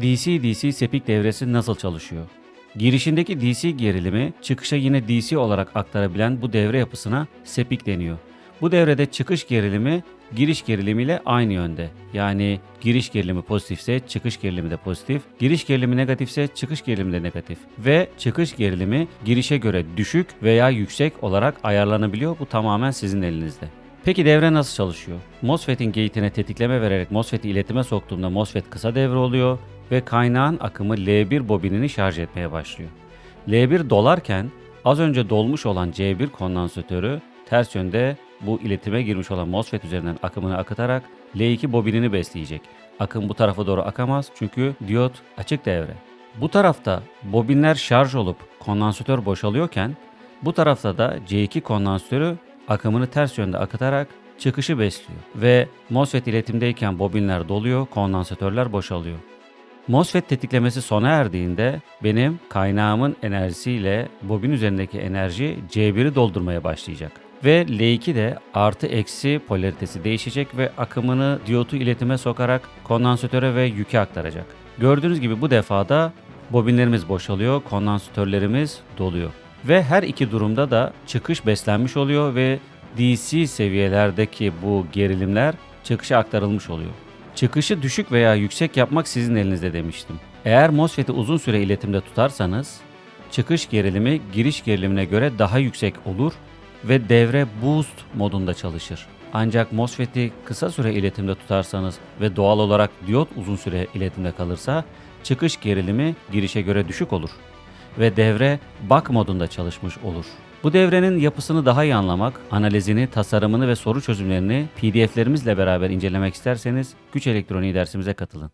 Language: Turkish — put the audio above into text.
DC-DC sepik devresi nasıl çalışıyor? Girişindeki DC gerilimi çıkışa yine DC olarak aktarabilen bu devre yapısına sepik deniyor. Bu devrede çıkış gerilimi giriş gerilimiyle aynı yönde. Yani giriş gerilimi pozitifse çıkış gerilimi de pozitif, giriş gerilimi negatifse çıkış gerilimi de negatif. Ve çıkış gerilimi girişe göre düşük veya yüksek olarak ayarlanabiliyor. Bu tamamen sizin elinizde. Peki devre nasıl çalışıyor? MOSFET'in gate'ine tetikleme vererek MOSFET'i iletime soktuğumda MOSFET kısa devre oluyor ve kaynağın akımı L1 bobinini şarj etmeye başlıyor. L1 dolarken az önce dolmuş olan C1 kondansatörü ters yönde bu iletime girmiş olan MOSFET üzerinden akımını akıtarak L2 bobinini besleyecek. Akım bu tarafa doğru akamaz çünkü diyot açık devre. Bu tarafta bobinler şarj olup kondansatör boşalıyorken bu tarafta da C2 kondansatörü akımını ters yönde akıtarak çıkışı besliyor ve MOSFET iletimdeyken bobinler doluyor, kondansatörler boşalıyor. MOSFET tetiklemesi sona erdiğinde benim kaynağımın enerjisiyle bobin üzerindeki enerji C1'i doldurmaya başlayacak. Ve L2 de artı eksi polaritesi değişecek ve akımını diyotu iletime sokarak kondansatöre ve yüke aktaracak. Gördüğünüz gibi bu defada bobinlerimiz boşalıyor, kondansatörlerimiz doluyor. Ve her iki durumda da çıkış beslenmiş oluyor ve DC seviyelerdeki bu gerilimler çıkışa aktarılmış oluyor. Çıkışı düşük veya yüksek yapmak sizin elinizde demiştim. Eğer MOSFET'i uzun süre iletimde tutarsanız çıkış gerilimi giriş gerilimine göre daha yüksek olur ve devre boost modunda çalışır. Ancak MOSFET'i kısa süre iletimde tutarsanız ve doğal olarak diyot uzun süre iletimde kalırsa çıkış gerilimi girişe göre düşük olur ve devre bak modunda çalışmış olur. Bu devrenin yapısını daha iyi anlamak, analizini, tasarımını ve soru çözümlerini PDF'lerimizle beraber incelemek isterseniz Güç Elektroniği dersimize katılın.